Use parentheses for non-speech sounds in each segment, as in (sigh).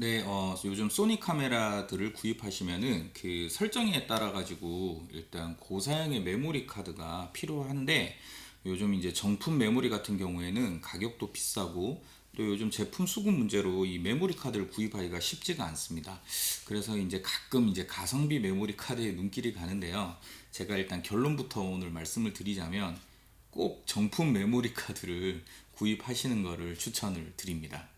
네, 어, 요즘 소니 카메라들을 구입하시면은 그 설정에 따라 가지고 일단 고사양의 메모리 카드가 필요한데 요즘 이제 정품 메모리 같은 경우에는 가격도 비싸고 또 요즘 제품 수급 문제로 이 메모리 카드를 구입하기가 쉽지가 않습니다. 그래서 이제 가끔 이제 가성비 메모리 카드에 눈길이 가는데요. 제가 일단 결론부터 오늘 말씀을 드리자면 꼭 정품 메모리 카드를 구입하시는 것을 추천을 드립니다.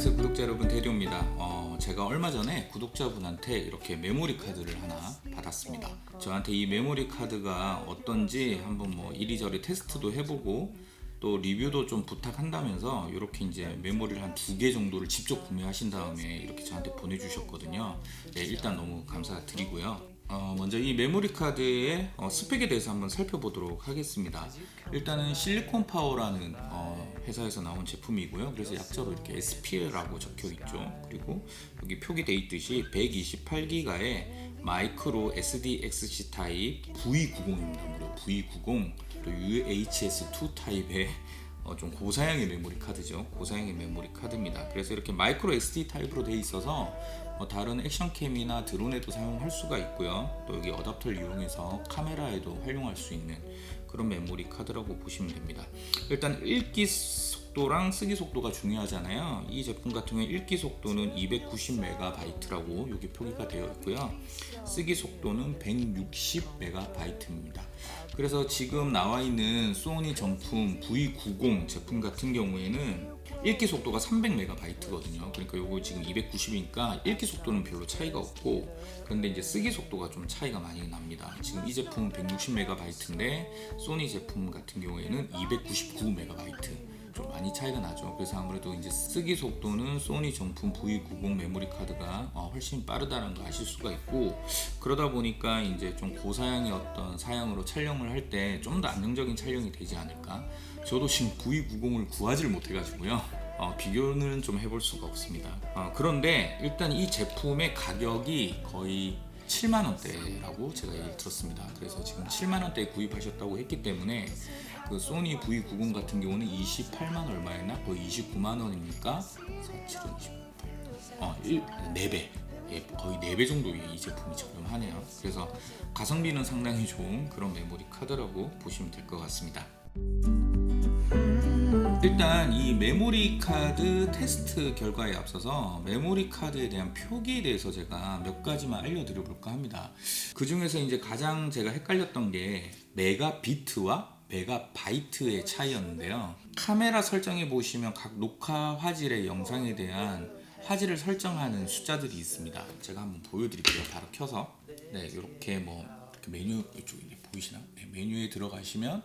안녕하세요 구독자 여러분 대리입니다. 어, 제가 얼마 전에 구독자분한테 이렇게 메모리 카드를 하나 받았습니다. 저한테 이 메모리 카드가 어떤지 한번 뭐 이리저리 테스트도 해보고 또 리뷰도 좀 부탁한다면서 이렇게 이제 메모리를 한 두 개 정도를 직접 구매하신 다음에 이렇게 저한테 보내주셨거든요. 네, 일단 너무 감사드리고요. 어, 먼저 이 메모리 카드의 어, 스펙에 대해서 한번 살펴보도록 하겠습니다. 일단은 실리콘 파워라는 어, 회사에서 나온 제품이고요. 그래서 약자로 이렇게 SPL라고 적혀 있죠. 그리고 여기 표기돼 있듯이 128기가의 마이크로 SDXC 타입 V90입니다. 무려 V90 또 UHS2 타입의 어, 좀 고사양의 메모리 카드죠. 고사양의 메모리 카드입니다. 그래서 이렇게 마이크로 SD 타입으로 되어 있어서 어, 다른 액션캠이나 드론에도 사용할 수가 있고요. 또 여기 어답터를 이용해서 카메라에도 활용할 수 있는 그런 메모리 카드라고 보시면 됩니다. 일단 읽기 속도랑 쓰기 속도가 중요하잖아요. 이 제품 같은 경우에 읽기 속도는 290MB라고 여기 표기가 되어 있고요. 쓰기 속도는 160MB입니다. 그래서 지금 나와 있는 소니 정품 V90 제품 같은 경우에는 읽기 속도가 300MB거든요. 그러니까 요거 지금 290이니까 읽기 속도는 별로 차이가 없고 그런데 이제 쓰기 속도가 좀 차이가 많이 납니다. 지금 이 제품은 160MB인데 소니 제품 같은 경우에는 299MB. 좀 많이 차이가 나죠. 그래서 아무래도 이제 쓰기 속도는 소니 정품 V90 메모리 카드가 어, 훨씬 빠르다는 거 아실 수가 있고 그러다 보니까 이제 좀 고사양의 어떤 사양으로 촬영을 할 때 좀 더 안정적인 촬영이 되지 않을까. 저도 지금 V90을 구하지를 못해가지고요. 어, 비교는 좀 해볼 수가 없습니다. 어, 그런데 일단 이 제품의 가격이 거의 7만 원대라고 제가 얘기를 들었습니다. 그래서 지금 7만 원대에 구입하셨다고 했기 때문에 그 소니 V90 같은 경우는 28만 얼마였나? 거의 29만 원이니까 47은 28. 어, 1, 4배. 예, 거의 4배 정도의 이 제품이 저렴하네요. 그래서 가성비는 상당히 좋은 그런 메모리 카드라고 보시면 될 것 같습니다. 일단 이 메모리 카드 테스트 결과에 앞서서 메모리 카드에 대한 표기에 대해서 제가 몇 가지만 알려드려 볼까 합니다. 그 중에서 이제 가장 제가 헷갈렸던 게 메가비트와 메가 바이트의 차이였는데요. 카메라 설정해 보시면 각 녹화 화질의 영상에 대한 화질을 설정하는 숫자들이 있습니다. 제가 한번 보여드릴게요. 바로 켜서 네 이렇게 뭐 이렇게 메뉴 이쪽 보이시나? 네, 메뉴에 들어가시면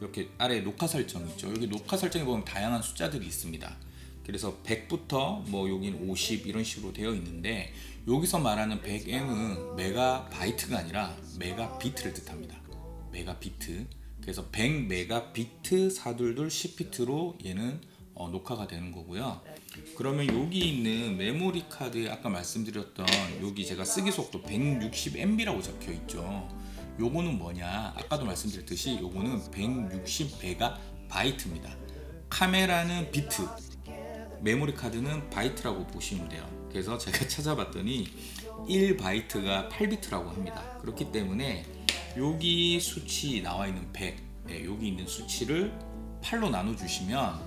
이렇게 아래 녹화 설정 있죠. 여기 녹화 설정에 보면 다양한 숫자들이 있습니다. 그래서 100부터 뭐 여긴 50 이런 식으로 되어 있는데 여기서 말하는 100m은 메가바이트가 아니라 메가비트를 뜻합니다. 메가비트. 그래서 100메가비트 422 10비트로 얘는 어, 녹화가 되는 거고요. 그러면 여기 있는 메모리 카드에 아까 말씀드렸던 여기 제가 쓰기 속도 160MB라고 적혀 있죠. 요거는 뭐냐? 아까도 말씀드렸듯이 요거는 160메가바이트입니다. 카메라는 비트, 메모리 카드는 바이트라고 보시면 돼요. 그래서 제가 (laughs) 찾아봤더니 1바이트가 8비트라고 합니다. 그렇기 때문에 여기 수치 나와 있는 100, 네, 여기 있는 수치를 8로 나눠 주시면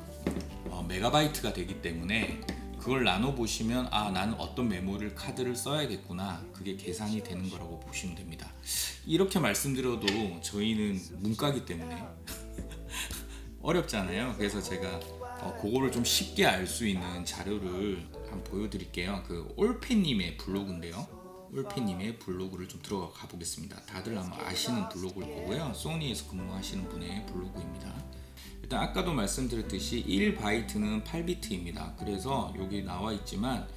어, 메가바이트가 되기 때문에 그걸 나눠 보시면 아 나는 어떤 메모리 카드를 써야겠구나 그게 계산이 되는 거라고 보시면 됩니다. 이렇게 말씀드려도 저희는 문과기 때문에 (laughs) 어렵잖아요. 그래서 제가 어, 그거를 좀 쉽게 알 수 있는 자료를 한번 보여드릴게요. 그 올페님의 블로그인데요. 올페님의 블로그를 좀 들어가 보겠습니다. 다들 아마 아시는 블로그일 거고요. 소니에서 근무하시는 분의 블로그입니다. 일단 아까도 말씀드렸듯이 1바이트는 8비트입니다. 그래서 여기 나와 있지만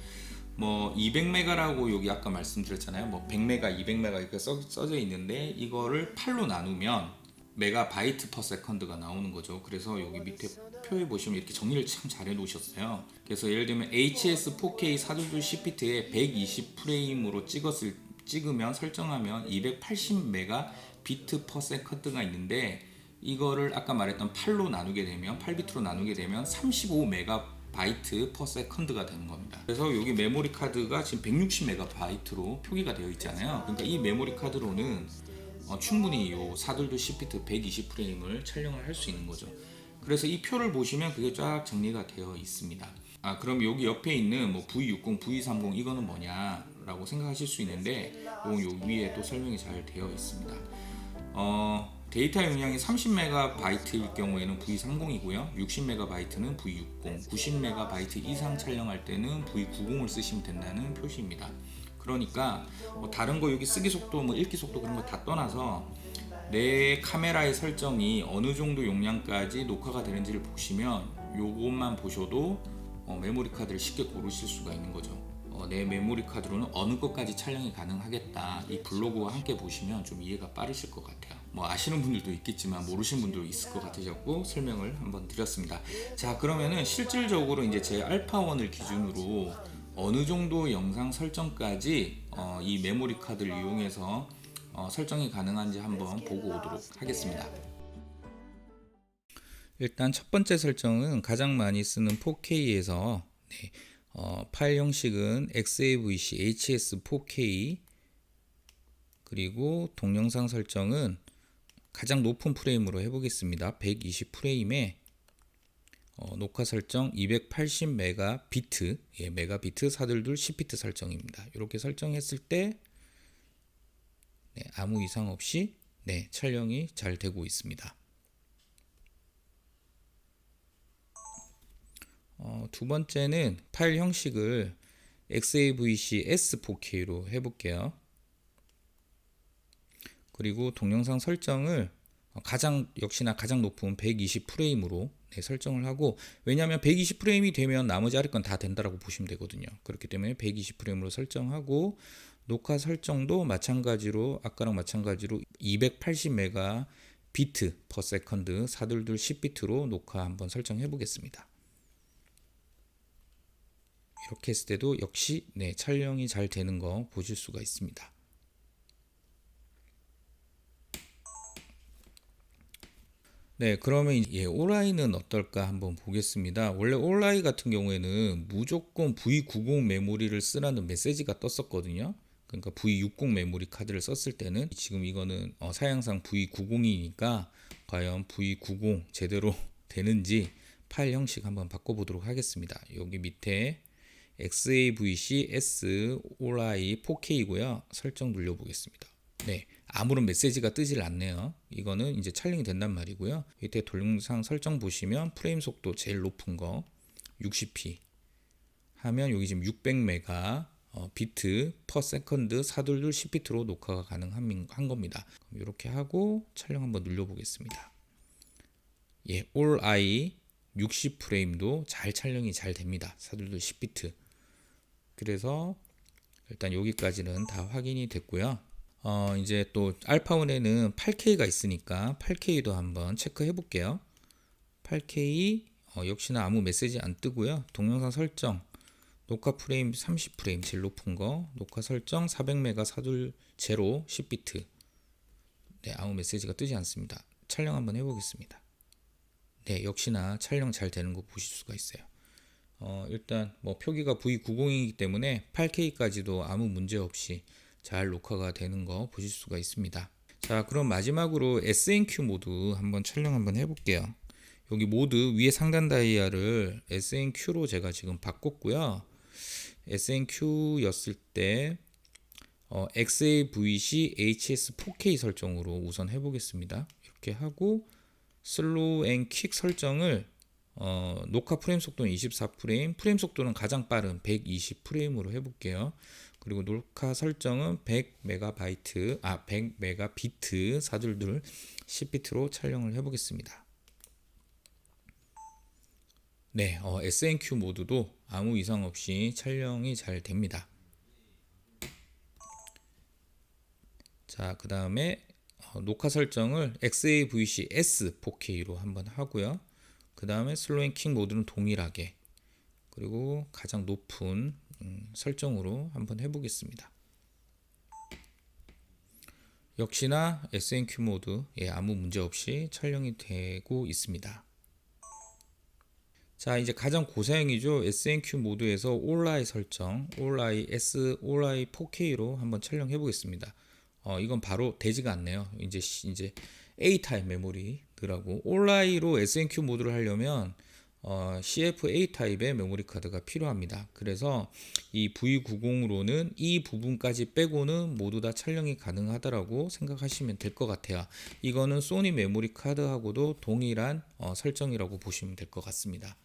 뭐 200메가라고 여기 아까 말씀드렸잖아요. 뭐 100메가, 200메가 이렇게 써, 써져 있는데 이거를 8로 나누면 메가바이트 퍼 세컨드가 나오는 거죠. 그래서 여기 밑에 표에 보시면 이렇게 정리를 참 잘 해 놓으셨어요. 그래서 예를 들면 HS 4K 422 10비트에 120 프레임으로 찍었을 찍으면 설정하면 280 메가 비트 퍼 세컨드가 있는데 이거를 아까 말했던 8로 나누게 되면 8비트로 나누게 되면 35 메가 바이트 per second가 되는 겁니다. 그래서 여기 메모리 카드가 지금 160 메가바이트로 표기가 되어 있잖아요. 그러니까 이 메모리 카드로는 어, 충분히 요 사돌도 10비트 120 프레임을 촬영을 할 수 있는 거죠. 그래서 이 표를 보시면 그게 쫙 정리가 되어 있습니다. 아 그럼 여기 옆에 있는 뭐 V60, V30 이거는 뭐냐라고 생각하실 수 있는데 요 위에 또 설명이 잘 되어 있습니다. 어, 데이터 용량이 30MB일 경우에는 V30이고요. 60MB는 V60, 90MB 이상 촬영할 때는 V90을 쓰시면 된다는 표시입니다. 그러니까 뭐 다른 거 여기 쓰기 속도, 뭐 읽기 속도 그런 거 다 떠나서 내 카메라의 설정이 어느 정도 용량까지 녹화가 되는지를 보시면 요것만 보셔도 어, 메모리 카드를 쉽게 고르실 수가 있는 거죠. 어, 내 메모리 카드로는 어느 것까지 촬영이 가능하겠다. 이 블로그와 함께 보시면 좀 이해가 빠르실 것 같아요. 뭐 아시는 분들도 있겠지만 모르시는 분들도 있을 것 같으셨고 설명을 한번 드렸습니다. 자 그러면은 실질적으로 이제 제 알파원을 기준으로 어느 정도 영상 설정까지 어, 이 메모리 카드를 이용해서 어, 설정이 가능한지 한번 보고 오도록 하겠습니다. 일단 첫 번째 설정은 가장 많이 쓰는 4K에서 네, 어, 파일 형식은 XAVC HS 4K 그리고 동영상 설정은 가장 높은 프레임으로 해보겠습니다. 120 프레임에 어, 녹화 설정 280 메가비트, 예, 메가비트 사들둘 10비트 설정입니다. 이렇게 설정했을 때 네, 아무 이상 없이 네, 촬영이 잘 되고 있습니다. 어, 두 번째는 파일 형식을 XAVC S4K로 해볼게요. 그리고 동영상 설정을 가장 역시나 가장 높은 120 프레임으로 네, 설정을 하고 왜냐하면 120 프레임이 되면 나머지 아래 건 다 된다라고 보시면 되거든요. 그렇기 때문에 120 프레임으로 설정하고 녹화 설정도 마찬가지로 아까랑 마찬가지로 280 메가 비트 per 세컨드 사둘둘 10비트로 녹화 한번 설정해 보겠습니다. 이렇게 했을 때도 역시 네, 촬영이 잘 되는 거 보실 수가 있습니다. 네, 그러면 예, 오라이는 어떨까 한번 보겠습니다. 원래 오라이 같은 경우에는 무조건 V90 메모리를 쓰라는 메시지가 떴었거든요. 그러니까 V60 메모리 카드를 썼을 때는 지금 이거는 어, 사양상 V90이니까 과연 V90 제대로 (laughs) 되는지 파일 형식 한번 바꿔보도록 하겠습니다. 여기 밑에 XAVC S ORI 4K고요. 설정 눌러보겠습니다. 네, 아무런 메시지가 뜨질 않네요. 이거는 이제 촬영이 된단 말이고요. 밑에 동영상 설정 보시면 프레임 속도 제일 높은 거 60p 하면 여기 지금 600메가 어, 비트 per 세컨드 사둘둘 10비트로 녹화가 가능한 한 겁니다. 이렇게 하고 촬영 한번 눌러보겠습니다. 예, all i 60 프레임도 잘 촬영이 잘 됩니다. 사둘둘 10비트. 그래서 일단 여기까지는 다 확인이 됐고요. 어, 이제 또 알파원에는 8K가 있으니까 8K도 한번 체크해 볼게요. 8K 어, 역시나 아무 메시지 안 뜨고요. 동영상 설정 녹화 프레임 30프레임 제일 높은 거 녹화 설정 400메가 사둘 제로 10비트 네 아무 메시지가 뜨지 않습니다. 촬영 한번 해보겠습니다. 네 역시나 촬영 잘 되는 거 보실 수가 있어요. 어, 일단 뭐 표기가 V90이기 때문에 8K까지도 아무 문제 없이 잘 녹화가 되는 거 보실 수가 있습니다. 자, 그럼 마지막으로 SNQ 모드 한번 촬영 한번 해볼게요. 여기 모드 위에 상단 다이아를 SNQ로 제가 지금 바꿨고요. SNQ였을 때 어, XAVC HS4K 설정으로 우선 해보겠습니다. 이렇게 하고 슬로우 앤퀵 설정을 어, 녹화 프레임 속도는 24프레임, 프레임 속도는 가장 빠른 120프레임으로 해볼게요. 그리고 녹화 설정은 100메가바이트, 아 100메가비트 사둘둘 10비트로 촬영을 해보겠습니다. 네, 어, SNQ 모드도 아무 이상 없이 촬영이 잘 됩니다. 자, 그 다음에 어, 녹화 설정을 XAVC S 4K로 한번 하고요. 그 다음에 슬로잉 킹 모드는 동일하게 그리고 가장 높은 음, 설정으로 한번 해보겠습니다. 역시나 SNQ 모드 예, 아무 문제 없이 촬영이 되고 있습니다. 자 이제 가장 고사양이죠 SNQ 모드에서 올라이 설정 올라이 S 올라이 4K로 한번 촬영해 보겠습니다. 어 이건 바로 되지가 않네요. 이제 시- 이제 A 타입 메모리더라고 올라이로 SNQ 모드를 하려면 어, CF-A 타입의 메모리 카드가 필요합니다. 그래서 이 V90으로는 이 부분까지 빼고는 모두 다 촬영이 가능하다라고 생각하시면 될 것 같아요. 이거는 소니 메모리 카드하고도 동일한 어, 설정이라고 보시면 될 것 같습니다.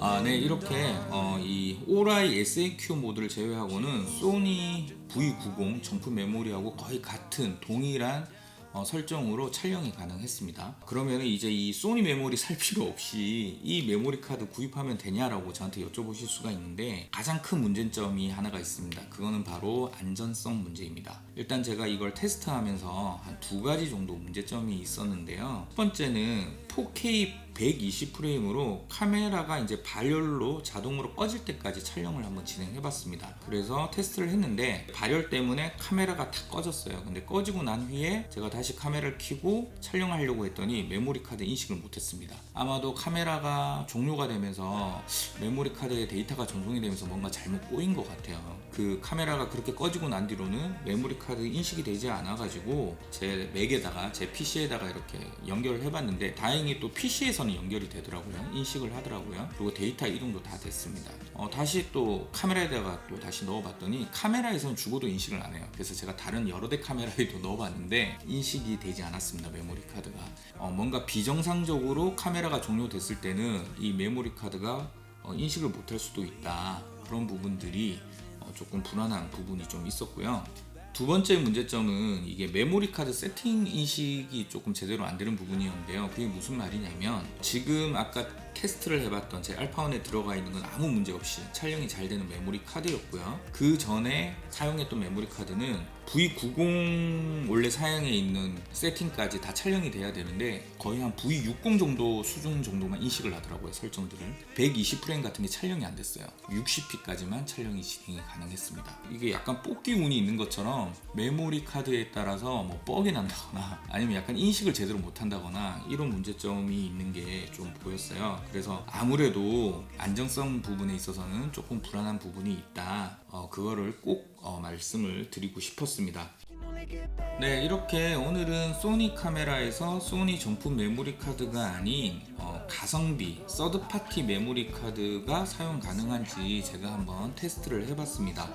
아, 네, 이렇게 어, 이 오라이 SAQ 모드를 제외하고는 소니 V90 정품 메모리하고 거의 같은 동일한 어, 설정으로 촬영이 가능했습니다. 그러면 이제 이 소니 메모리 살 필요 없이 이 메모리 카드 구입하면 되냐라고 저한테 여쭤보실 수가 있는데 가장 큰 문제점이 하나가 있습니다. 그거는 바로 안전성 문제입니다. 일단 제가 이걸 테스트하면서 한 두 가지 정도 문제점이 있었는데요. 첫 번째는 4K 120프레임으로 카메라가 이제 발열로 자동으로 꺼질 때까지 촬영을 한번 진행해 봤습니다. 그래서 테스트를 했는데 발열 때문에 카메라가 다 꺼졌어요. 근데 꺼지고 난 후에 제가 다시 카메라를 켜고 촬영하려고 했더니 메모리 카드 인식을 못 했습니다. 아마도 카메라가 종료가 되면서 메모리 카드에 데이터가 전송이 되면서 뭔가 잘못 꼬인 것 같아요. 그 카메라가 그렇게 꺼지고 난 뒤로는 메모리 카드 인식이 되지 않아 가지고 제 맥에다가 제 PC에다가 이렇게 연결을 해봤는데 다행히 또 PC에서 는 연결이 되더라고요. 인식을 하더라고요. 그리고 데이터 이동도 다 됐습니다. 어, 다시 또 카메라에다가 또 다시 넣어봤더니 카메라에서는 죽어도 인식을 안 해요. 그래서 제가 다른 여러 대 카메라에도 (laughs) 넣어봤는데 인식이 되지 않았습니다. 메모리 카드가 어, 뭔가 비정상적으로 카메라가 종료됐을 때는 이 메모리 카드가 어, 인식을 못할 수도 있다. 그런 부분들이 어, 조금 불안한 부분이 좀 있었고요. 두 번째 문제점은 이게 메모리 카드 세팅 인식이 조금 제대로 안 되는 부분이었는데요. 그게 무슨 말이냐면 지금 아까 테스트를 해봤던 제 알파원에 들어가 있는 건 아무 문제 없이 촬영이 잘 되는 메모리 카드였고요. 그 전에 사용했던 메모리 카드는 V90 원래 사양에 있는 세팅까지 다 촬영이 돼야 되는데 거의 한 V60 정도 수준 정도만 인식을 하더라고요 설정들을 120프레임 같은 게 촬영이 안 됐어요 60p까지만 촬영이 진행이 가능했습니다 이게 약간 뽑기 운이 있는 것처럼 메모리 카드에 따라서 뭐 뻑이 난다거나 (laughs) 아니면 약간 인식을 제대로 못 한다거나 이런 문제점이 있는 게 좀 보였어요. 그래서 아무래도 안정성 부분에 있어서는 조금 불안한 부분이 있다. 어, 그거를 꼭 어, 말씀을 드리고 싶었습니다. 네, 이렇게 오늘은 소니 카메라에서 소니 정품 메모리 카드가 아닌 어, 가성비 서드파티 메모리 카드가 사용 가능한지 제가 한번 테스트를 해봤습니다.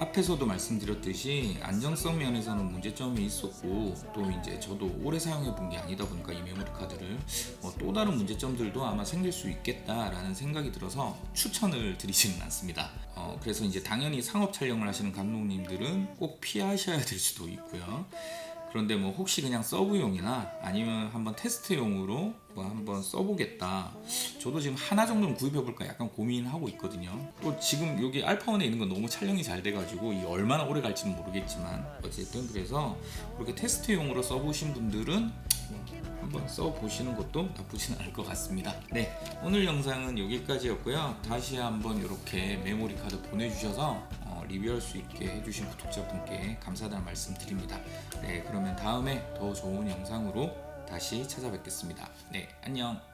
앞에서도 말씀드렸듯이 안정성 면에서는 문제점이 있었고 또 이제 저도 오래 사용해 본 게 아니다 보니까 이 메모리 카드를 어, 또 다른 문제점들도 아마 생길 수 있겠다라는 생각이 들어서 추천을 드리지는 않습니다. 어, 그래서 이제 당연히 상업 촬영을 하시는 감독님들은 꼭 피하셔야 될 수도 있고요. 그런데 뭐 혹시 그냥 서브용이나 아니면 한번 테스트용으로 뭐 한번 써보겠다. 저도 지금 하나 정도는 구입해볼까 약간 고민하고 있거든요. 또 지금 여기 알파원에 있는 건 너무 촬영이 잘 돼가지고 이 얼마나 오래 갈지는 모르겠지만 어쨌든 그래서 그렇게 테스트용으로 써보신 분들은 뭐 한번 써보시는 것도 나쁘진 않을 것 같습니다. 네, 오늘 영상은 여기까지였고요. 다시 한번 이렇게 메모리 카드 보내주셔서 어, 리뷰할 수 있게 해주신 구독자분께 감사하다는 말씀 드립니다. 네, 그러면 다음에 더 좋은 영상으로 다시 찾아뵙겠습니다. 네, 안녕.